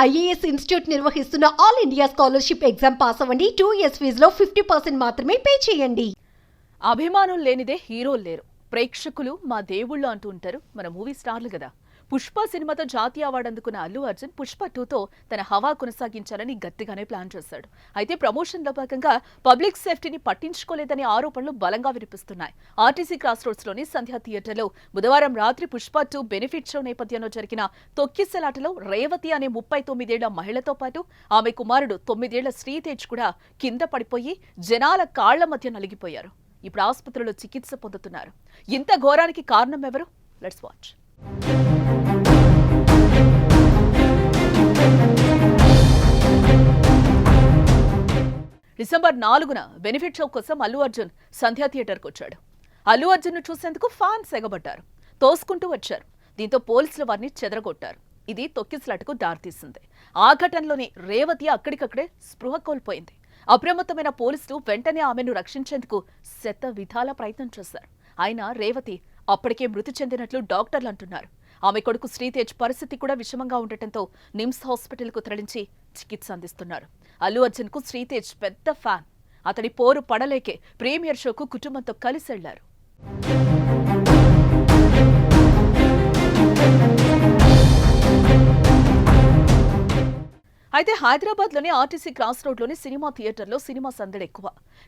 IAS institute నిర్వహిస్తున్న all India scholarship exam pass అవ్వండి. Two years ఫీజులో ఫిఫ్టీ పర్సెంట్ మాత్రమే పే చేయండి. అభిమానులు లేనిదే హీరోలు లేరు. ప్రేక్షకులు మా దేవుళ్ళు అంటూ ఉంటారు. మన మూవీ స్టార్లు కదా. పుష్ప సినిమాతో జాతీయ అవార్డు అందుకున్న అల్లు అర్జున్ పుష్ప టూతో తన హవా కొనసాగించాలని గట్టిగానే ప్లాన్ చేశాడు. అయితే ప్రమోషన్లో భాగంగా పబ్లిక్ సేఫ్టీని పట్టించుకోలేదనే ఆరోపణలు బలంగా వినిపిస్తున్నాయి. ఆర్టీసీ క్రాస్ రోడ్స్లోని సంధ్యా థియేటర్లో బుధవారం రాత్రి పుష్ప టూ బెనిఫిట్ షో నేపథ్యంలో జరిగిన తొక్కిసలాటలో రేవతి అనే ముప్పై తొమ్మిదేళ్ళ మహిళతో పాటు ఆమె కుమారుడు తొమ్మిదేళ్ళ శ్రీతేజ్ కూడా కింద పడిపోయి జనాల కాళ్ళ మధ్య నలిగిపోయారు. ఇప్పుడు ఆసుపత్రిలో చికిత్స పొందుతున్నారు. ఇంత ఘోరానికి కారణం ఎవరు? Let's watch. డిసెంబర్ నాలుగున బెనిఫిట్ షో కోసం అల్లు అర్జున్ సంధ్యా థియేటర్కు వచ్చాడు. అల్లు అర్జున్ చూసేందుకు ఫ్యాన్స్ ఎగబడ్డారు. తోసుకుంటూ వచ్చారు. దీంతో పోలీసులు వారిని చెదరగొట్టారు. ఇది తొక్కిసలాటకు దారితీసింది ఆ ఘటనలోని రేవతి అక్కడికక్కడే స్పృహ కోల్పోయింది. అప్రమత్తమైన పోలీసులు వెంటనే ఆమెను రక్షించేందుకు శత విధాల ప్రయత్నం చేశారు. అయినా రేవతి అప్పటికే మృతి చెందినట్లు డాక్టర్లు అంటున్నారు. ఆమె కొడుకు శ్రీతేజ్ పరిస్థితి కూడా విషమంగా ఉండటంతో నిమ్స్ హాస్పిటల్కు తరలించి చికిత్స అందిస్తున్నారు. అల్లు అర్జున్కు శ్రీతేజ్ పెద్ద ఫ్యాన్. అతడి పోరు పడలేకే ప్రీమియర్ షోకు కుటుంబంతో కలిసి వెళ్ళారు అయితే హైదరాబాద్లోని ఆర్టీసీ క్రాస్ రోడ్లోని సినిమా థియేటర్లో సినిమా సందడి ఎక్కువ.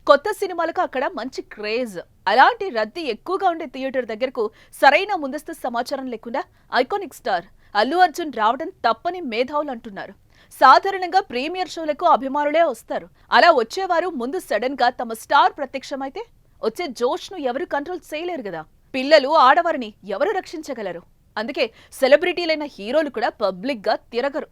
కొత్త సినిమాలకు అక్కడ మంచి క్రేజ్. అలాంటి రద్దీ ఎక్కువగా ఉండే థియేటర్ దగ్గరకు సరైన ముందస్తు సమాచారం లేకుండా ఐకానిక్ స్టార్ అల్లు అర్జున్ రావడం తప్పని మేధావులు అంటున్నారు. సాధారణంగా ప్రీమియర్ షోలకు అభిమానులే వస్తారు. అలా వచ్చేవారు ముందు సడన్గా తమ స్టార్ ప్రత్యక్షమైతే వచ్చే జోష్ను ఎవరు కంట్రోల్ చేయలేరు కదా. పిల్లలు ఆడవారిని ఎవరు రక్షించగలరు? అందుకే సెలబ్రిటీలైన హీరోలు కూడా పబ్లిక్గా తిరగరు.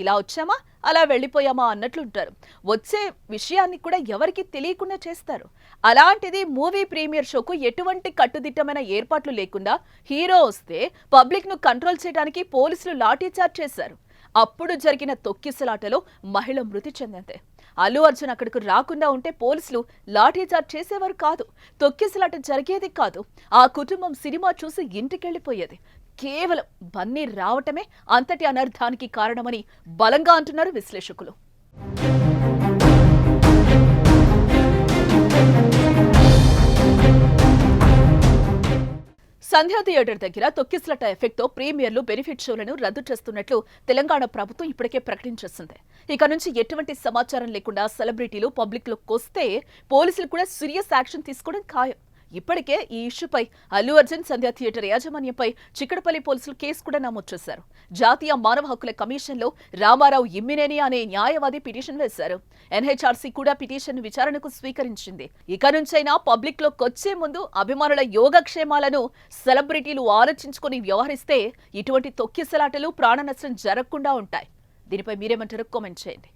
ఇలా వచ్చామా? అలా వెళ్ళిపోయామా అన్నట్లుంటారు. వచ్చే విషయాన్ని కూడా ఎవరికి తెలియకుండా చేస్తారు. అలాంటిది మూవీ ప్రీమియర్ షోకు ఎటువంటి కట్టుదిట్టమైన ఏర్పాట్లు లేకుండా హీరో వస్తే పబ్లిక్ను కంట్రోల్ చేయడానికి పోలీసులు లాఠీచార్జ్ చేశారు. అప్పుడు జరిగిన తొక్కిసలాటలో మహిళ మృతి చెందింది. అల్లు అర్జున్ అక్కడికి రాకుండా ఉంటే పోలీసులు లాఠీచార్జ్ చేసేవారు కాదు. తొక్కిసలాట జరిగేది కాదు. ఆ కుటుంబం సినిమా చూసి ఇంటికెళ్ళిపోయేది. కేవలం బన్నీ రావటమే అంతటి అనర్థానికి కారణమని బలంగా అంటున్నారు విశ్లేషకులు. సంధ్యా థియేటర్ దగ్గర తొక్కిస్లట ఎఫెక్ట్తో ప్రీమియర్లు బెనిఫిట్ షోలను రద్దు చేస్తున్నట్లు తెలంగాణ ప్రభుత్వం ఇప్పటికే ప్రకటించేసింది. ఇక నుంచి ఎటువంటి సమాచారం లేకుండా సెలబ్రిటీలు పబ్లిక్లోకి వస్తే పోలీసులు కూడా సీరియస్ యాక్షన్ తీసుకోవడం ఖాయం. ఇప్పటికే ఈ ఇష్యూపై అల్లు అర్జున్ సంధ్యా థియేటర్ యాజమాన్యంపై చిక్కడపల్లి పోలీసులు కేసు కూడా నమోదు చేశారు. జాతీయ మానవ హక్కుల కమిషన్లో రామారావు ఇమ్మినేని అనే న్యాయవాది పిటిషన్ వేశారు. ఎన్హెచ్ఆర్సీ కూడా పిటిషన్ విచారణకు స్వీకరించింది. ఇక నుంచైనా పబ్లిక్ లోకొచ్చే ముందు అభిమానుల యోగక్షేమాలను సెలబ్రిటీలు ఆలోచించుకొని వ్యవహరిస్తే ఇటువంటి తొక్కిసలాటలు ప్రాణ నష్టం జరగకుండా ఉంటాయి. దీనిపై మీరేమంటారో కామెంట్ చేయండి.